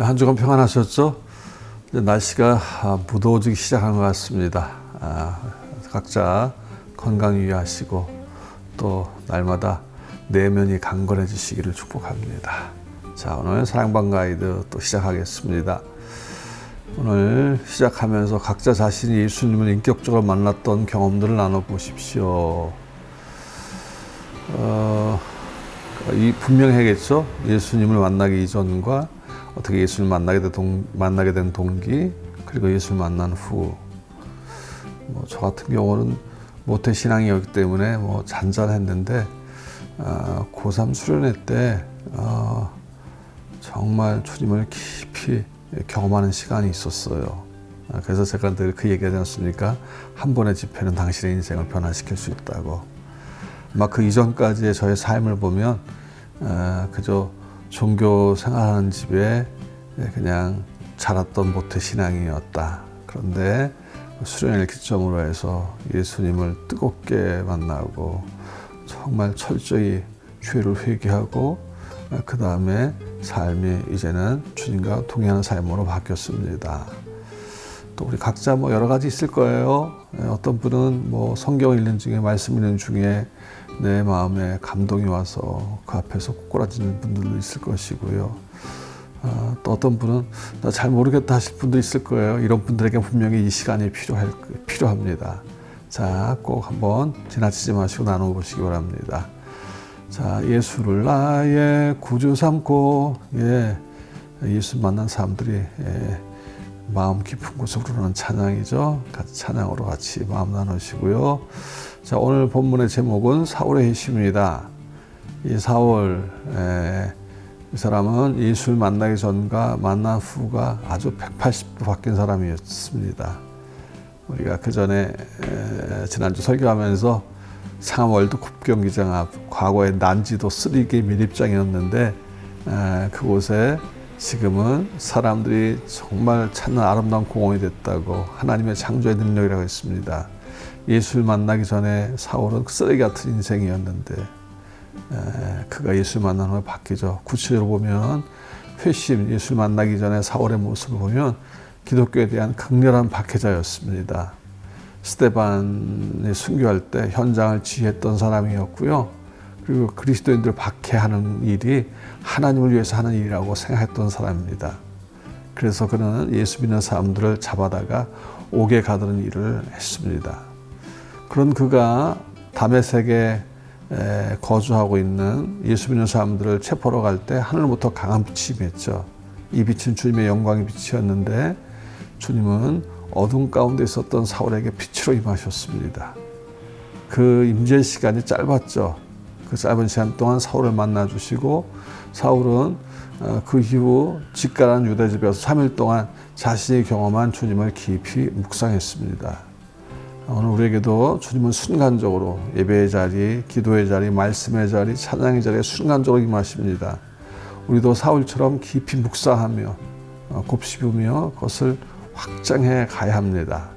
한 주간 평안하셨죠? 날씨가 아, 무더워지기 시작한 것 같습니다. 아, 각자 건강 유의하시고 또 날마다 내면이 강건해지시기를 축복합니다. 자, 오늘 사랑방 가이드 또 시작하겠습니다. 오늘 시작하면서 각자 자신이 예수님을 인격적으로 만났던 경험들을 나눠보십시오. 어, 이 분명해겠죠? 예수님을 만나기 이전과 어떻게 예수님 만나게 된, 동, 만나게 된 동기 그리고 예수를 만난 후. 뭐 저 같은 경우는 모태 신앙이었기 때문에 뭐 잔잔했는데 어, 고3 수련회 때 어, 정말 주님을 깊이 경험하는 시간이 있었어요. 아, 그래서 제가 늘 그 얘기하지 않습니까? 한 번의 집회는 당신의 인생을 변화시킬 수 있다고. 막 그 이전까지의 저의 삶을 보면 어, 그저 종교 생활하는 집에 그냥 자랐던 모태 신앙이었다. 그런데 수련회를 기점으로 해서 예수님을 뜨겁게 만나고 정말 철저히 죄를 회개하고 그 다음에 삶이 이제는 주님과 동행하는 삶으로 바뀌었습니다. 또 우리 각자 뭐 여러 가지 있을 거예요. 어떤 분은 뭐 성경 읽는 중에 말씀 읽는 중에 내 마음에 감동이 와서 그 앞에서 꼬꾸라지는 분들도 있을 것이고요. 아, 또 어떤 분은 나 잘 모르겠다 하실 분도 있을 거예요. 이런 분들에게 분명히 이 시간이 필요할, 필요합니다. 자, 꼭 한번 지나치지 마시고 나눠보시기 바랍니다. 자, 예수를 나의 구주 삼고, 예, 예수 만난 사람들이, 예, 마음 깊은 곳으로 부르는 찬양이죠. 같이 찬양으로 같이 마음 나누시고요. 자, 오늘 본문의 제목은 사울의 핵심입니다. 이 사울, 에, 이 사람은 예수를 만나기 전과 만난 후가 아주 180도 바뀐 사람이었습니다. 우리가 그 전에 지난주 설교하면서 상암 월드컵 경기장 앞 과거의 난지도 3개 밀입장이었는데 에, 그곳에 지금은 사람들이 정말 찾는 아름다운 공원이 됐다고 하나님의 창조의 능력이라고 했습니다. 예수를 만나기 전에 사울은 쓰레기 같은 인생이었는데 그가 예수를 만난 후에 바뀌죠. 구체적으로 보면 회심, 예수를 만나기 전에 사울의 모습을 보면 기독교에 대한 극렬한 박해자였습니다. 스테반이 순교할 때 현장을 지휘했던 사람이었고요. 그리고 그리스도인들 박해하는 일이 하나님을 위해서 하는 일이라고 생각했던 사람입니다. 그래서 그는 예수 믿는 사람들을 잡아다가 옥에 가두는 일을 했습니다. 그런 그가 담에색에 거주하고 있는 예수 믿는 사람들을 체포로 갈 때 하늘부터 강한 빛이 임했죠. 이 빛은 주님의 영광의 빛이었는데 주님은 어둠 가운데 있었던 사울에게 빛으로 임하셨습니다. 그 임재 시간이 짧았죠. 그 짧은 시간 동안 사울을 만나 주시고 사울은 어, 그 이후 직가란 유대 집에서 3일 동안 자신이 경험한 주님을 깊이 묵상했습니다. 오늘 우리에게도 주님은 순간적으로 예배의 자리, 기도의 자리, 말씀의 자리, 찬양의 자리에 순간적으로 임하십니다. 우리도 사울처럼 깊이 묵상하며 어, 곱씹으며 그것을 확장해 가야 합니다.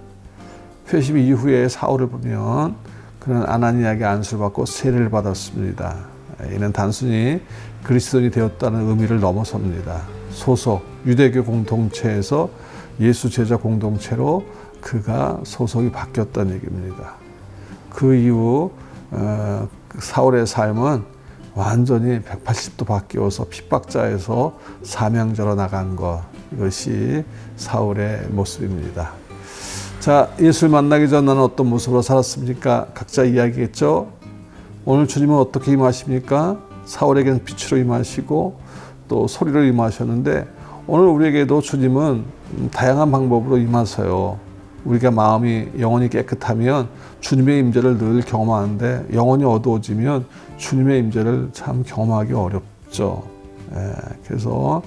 회심 이후에 사울을 보면 그는 아나니아에게 안수를 받고 세례를 받았습니다. 이는 단순히 그리스도인이 되었다는 의미를 넘어섭니다. 소속 유대교 공동체에서 예수 제자 공동체로 그가 소속이 바뀌었다는 얘기입니다. 그 이후 어, 그 사울의 삶은 완전히 180도 바뀌어서 핍박자에서 사명자로 나간 것 이것이 사울의 모습입니다. 자, 예수를 만나기 전 나는 어떤 모습으로 살았습니까? 각자 이야기겠죠? 오늘 주님은 어떻게 임하십니까? 사울에게는 빛으로 임하시고 또 소리로 임하셨는데 오늘 우리에게도 주님은 다양한 방법으로 임하세요. 우리가 마음이 영혼이 깨끗하면 주님의 임재를 늘 경험하는데 영혼이 어두워지면 주님의 임재를 참 경험하기 어렵죠. 예, 그래서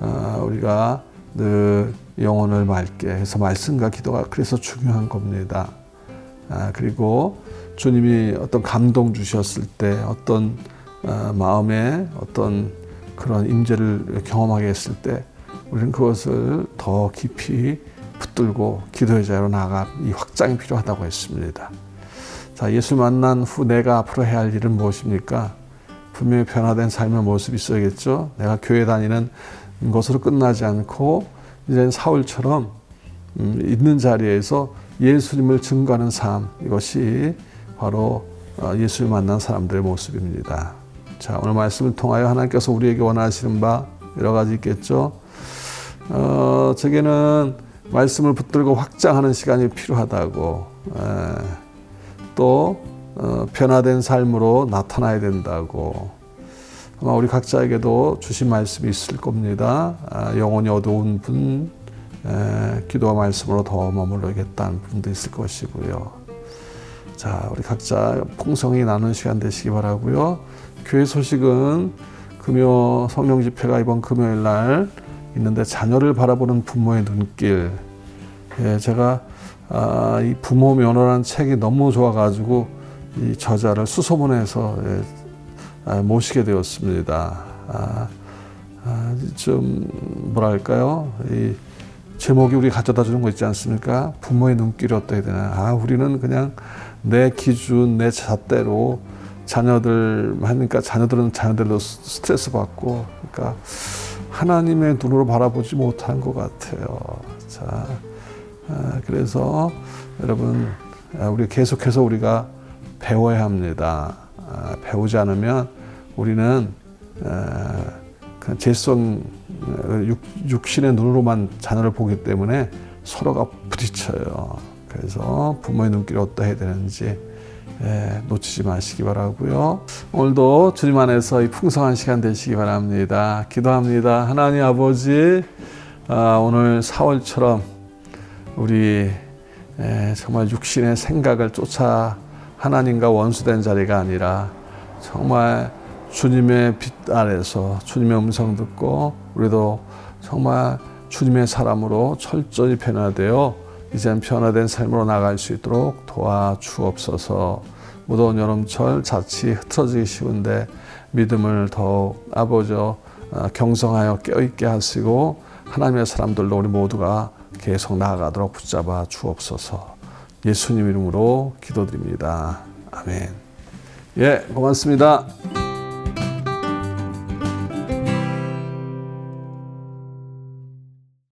어, 우리가 늘 영혼을 맑게 해서 말씀과 기도가 그래서 중요한 겁니다. 아, 그리고 주님이 어떤 감동 주셨을 때 어떤 어, 마음에 어떤 그런 임재를 경험하게 했을 때 우리는 그것을 더 깊이 붙들고 기도의 자로 나아가 이 확장이 필요하다고 했습니다. 자, 예수 만난 후 내가 앞으로 해야 할 일은 무엇입니까? 분명히 변화된 삶의 모습이 있어야겠죠. 내가 교회 다니는 것으로 끝나지 않고 이제 사울처럼 음, 있는 자리에서 예수님을 증거하는 삶 이것이 바로 어, 예수를 만난 사람들의 모습입니다. 자 오늘 말씀을 통하여 하나님께서 우리에게 원하시는 바 여러 가지 있겠죠. 어, 제게는 말씀을 붙들고 확장하는 시간이 필요하다고 에, 또 어, 변화된 삶으로 나타나야 된다고 아마 우리 각자에게도 주신 말씀이 있을 겁니다. 아, 영혼이 어두운 분, 에, 기도와 말씀으로 더 머물러야겠다는 분도 있을 것이고요. 자, 우리 각자 풍성히 나누는 시간 되시기 바라고요. 교회 소식은 금요 성령 집회가 이번 금요일 날 있는데 자녀를 바라보는 부모의 눈길. 예, 제가 아, 이 부모 면허라는 책이 너무 좋아가지고 이 저자를 수소문해서 예, 아, 모시게 되었습니다. 아, 아, 좀 뭐랄까요? 이 제목이 우리 가져다 주는 거 있지 않습니까? 부모의 눈길이 어떻게 되나? 아, 우리는 그냥 내 기준, 내 잣대로 자녀들 하니까 자녀들은 자녀들로 스- 스트레스 받고, 그러니까 하나님의 눈으로 바라보지 못한 것 같아요. 자, 아, 그래서 여러분, 아, 우리 계속해서 우리가 배워야 합니다. 아, 배우지 않으면 우리는 아, 그냥 재성 어, 육, 육신의 눈으로만 자녀를 보기 때문에 서로가 부딪혀요. 그래서 부모의 눈길이 어떠 해야 되는지 예, 놓치지 마시기 바라고요. 오늘도 주님 안에서 이 풍성한 시간 되시기 바랍니다. 기도합니다. 하나님 아버지 아, 오늘 4월처럼 우리 에, 정말 육신의 생각을 쫓아 하나님과 원수된 자리가 아니라 정말 주님의 빛 아래서 주님의 음성 듣고 우리도 정말 주님의 사람으로 철저히 변화되어 이젠 변화된 삶으로 나갈 수 있도록 도와주옵소서. 무더운 여름철 자칫 흐트러지기 쉬운데 믿음을 더욱 아버저 어, 경성하여 깨어있게 하시고 하나님의 사람들로 우리 모두가 계속 나아가도록 붙잡아 주옵소서. 예수님 이름으로 기도드립니다. 아멘. 예, 고맙습니다.